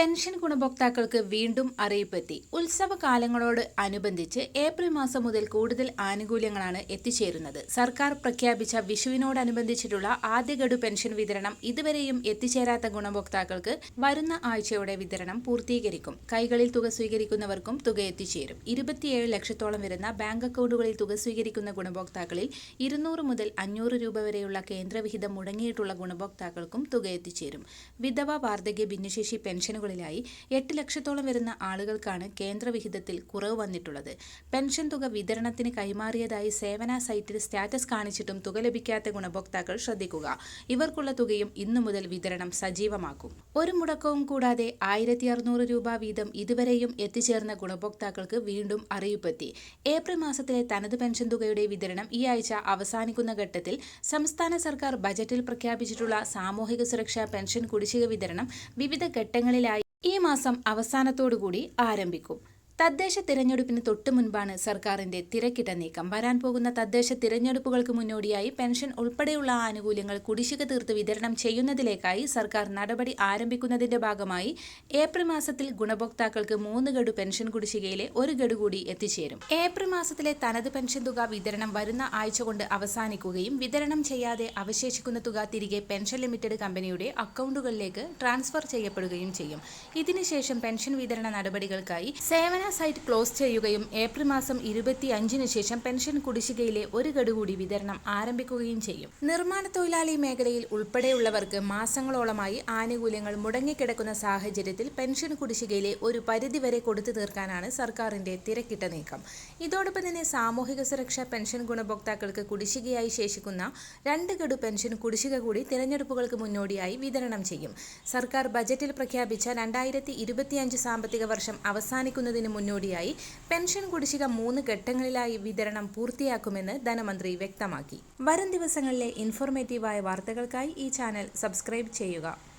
Pension ഗുണഭോക്താക്കൾക്ക് വീണ്ടും അറിയിപ്പെത്തി. ഉത്സവ കാലങ്ങളോട് അനുബന്ധിച്ച് ഏപ്രിൽ മാസം മുതൽ കൂടുതൽ ആനുകൂല്യങ്ങളാണ് എത്തിച്ചേരുന്നത്. സർക്കാർ പ്രഖ്യാപിച്ച വിഷുവിനോടനുബന്ധിച്ചിട്ടുള്ള ആദ്യ ഗഡു പെൻഷൻ വിതരണം ഇതുവരെയും എത്തിച്ചേരാത്ത ഗുണഭോക്താക്കൾക്ക് വരുന്ന ആഴ്ചയോടെ വിതരണം പൂർത്തീകരിക്കും. കൈകളിൽ തുക സ്വീകരിക്കുന്നവർക്കും തുക എത്തിച്ചേരും. ഇരുപത്തിയേഴ് ലക്ഷത്തോളം വരുന്ന ബാങ്ക് അക്കൗണ്ടുകളിൽ തുക സ്വീകരിക്കുന്ന ഗുണഭോക്താക്കളിൽ ഇരുന്നൂറ് മുതൽ അഞ്ഞൂറ് രൂപ വരെയുള്ള കേന്ദ്രവിഹിതം മുടങ്ങിയിട്ടുള്ള ഗുണഭോക്താക്കൾക്കും തുക എത്തിച്ചേരും. വിധവ വാർദ്ധക്യ ഭിന്നശേഷി പെൻഷനുകളിലായി എട്ട് ലക്ഷത്തോളം വരുന്ന ആളുകൾക്കാണ് കേന്ദ്രവിഹിതത്തിൽ കുറവ് വന്നിട്ടുള്ളത്. പെൻഷൻ തുക വിതരണത്തിന് കൈമാറിയതായി സേവന സൈറ്റിൽ സ്റ്റാറ്റസ് കാണിച്ചിട്ടും തുക ലഭിക്കാത്ത ഗുണഭോക്താക്കൾ ശ്രദ്ധിക്കുക. ഇവർക്കുള്ള തുകയും ഇന്നു മുതൽ വിതരണം സജീവമാക്കും. ഒരു മുടക്കവും കൂടാതെ ആയിരത്തി അറുന്നൂറ് രൂപ വീതം ഇതുവരെയും എത്തിച്ചേർന്ന ഗുണഭോക്താക്കൾക്ക് വീണ്ടും അറിയിപ്പെത്തി. ഏപ്രിൽ മാസത്തിലെ തനത് പെൻഷൻ തുകയുടെ വിതരണം ഈ ആഴ്ച അവസാനിക്കുന്ന ഘട്ടത്തിൽ സംസ്ഥാന സർക്കാർ ബജറ്റിൽ പ്രഖ്യാപിച്ചിട്ടുള്ള സാമൂഹിക സുരക്ഷാ പെൻഷൻ കുടിശ്ശിക വിതരണം വിവിധ ഘട്ടങ്ങളിലായി ഈ മാസം അവസാനത്തോടുകൂടി ആരംഭിക്കും തദ്ദേശ തിരഞ്ഞെടുപ്പിന് തൊട്ടു മുൻപാണ് സർക്കാരിന്റെ തിരക്കിട്ട നീക്കം. വരാൻ പോകുന്ന തദ്ദേശ തിരഞ്ഞെടുപ്പുകൾക്ക് മുന്നോടിയായി പെൻഷൻ ഉൾപ്പെടെയുള്ള ആനുകൂല്യങ്ങൾ കുടിശ്ശിക തീർത്ത് വിതരണം ചെയ്യുന്നതിലേക്കായി സർക്കാർ നടപടി ആരംഭിക്കുന്നതിന്റെ ഭാഗമായി ഏപ്രിൽ മാസത്തിൽ ഗുണഭോക്താക്കൾക്ക് മൂന്ന് ഗഡു പെൻഷൻ കുടിശ്ശികയിലെ ഒരു ഗഡു കൂടി എത്തിച്ചേരും. ഏപ്രിൽ മാസത്തിലെ തനത് പെൻഷൻ തുക വിതരണം വരുന്ന ആഴ്ച കൊണ്ട് അവസാനിക്കുകയും വിതരണം ചെയ്യാതെ അവശേഷിക്കുന്ന തുക തിരികെ പെൻഷൻ ലിമിറ്റഡ് കമ്പനിയുടെ അക്കൗണ്ടുകളിലേക്ക് ട്രാൻസ്ഫർ ചെയ്യപ്പെടുകയും ചെയ്യും. ഇതിനുശേഷം പെൻഷൻ വിതരണ നടപടികൾക്കായി സേവന സൈറ്റ് ക്ലോസ് ചെയ്യുകയും ഏപ്രിൽ മാസം ഇരുപത്തി അഞ്ചിന് ശേഷം പെൻഷൻ കുടിശ്ശികയിലെ ഒരു ഗഡു കൂടി വിതരണം ആരംഭിക്കുകയും ചെയ്യും. നിർമ്മാണ തൊഴിലാളി മേഖലയിൽ ഉൾപ്പെടെയുള്ളവർക്ക് മാസങ്ങളോളമായി ആനുകൂല്യങ്ങൾ മുടങ്ങിക്കിടക്കുന്ന സാഹചര്യത്തിൽ പെൻഷൻ കുടിശ്ശികയിലെ ഒരു പരിധിവരെ കൊടുത്തു തീർക്കാനാണ് സർക്കാരിന്റെ തിരക്കിട്ട നീക്കം. ഇതോടൊപ്പം തന്നെ സാമൂഹിക സുരക്ഷാ പെൻഷൻ ഗുണഭോക്താക്കൾക്ക് കുടിശ്ശികയായി ശേഷിക്കുന്ന രണ്ട് ഗഡു പെൻഷൻ കുടിശ്ശിക കൂടി തിരഞ്ഞെടുപ്പുകൾക്ക് മുന്നോടിയായി വിതരണം ചെയ്യും. സർക്കാർ ബജറ്റിൽ പ്രഖ്യാപിച്ച രണ്ടായിരത്തി സാമ്പത്തിക വർഷം അവസാനിക്കുന്നതിന് മുന്നോടിയായി. പെൻഷൻ കുടിശ്ശിക മൂന്ന് ഘട്ടങ്ങളിലായി വിതരണം പൂർത്തിയാക്കുമെന്ന് ധനമന്ത്രി വ്യക്തമാക്കി. വരും ദിവസങ്ങളിലെ ഇൻഫോർമേറ്റീവായ വാർത്തകൾക്കായി ഈ ചാനൽ സബ്സ്ക്രൈബ് ചെയ്യുക.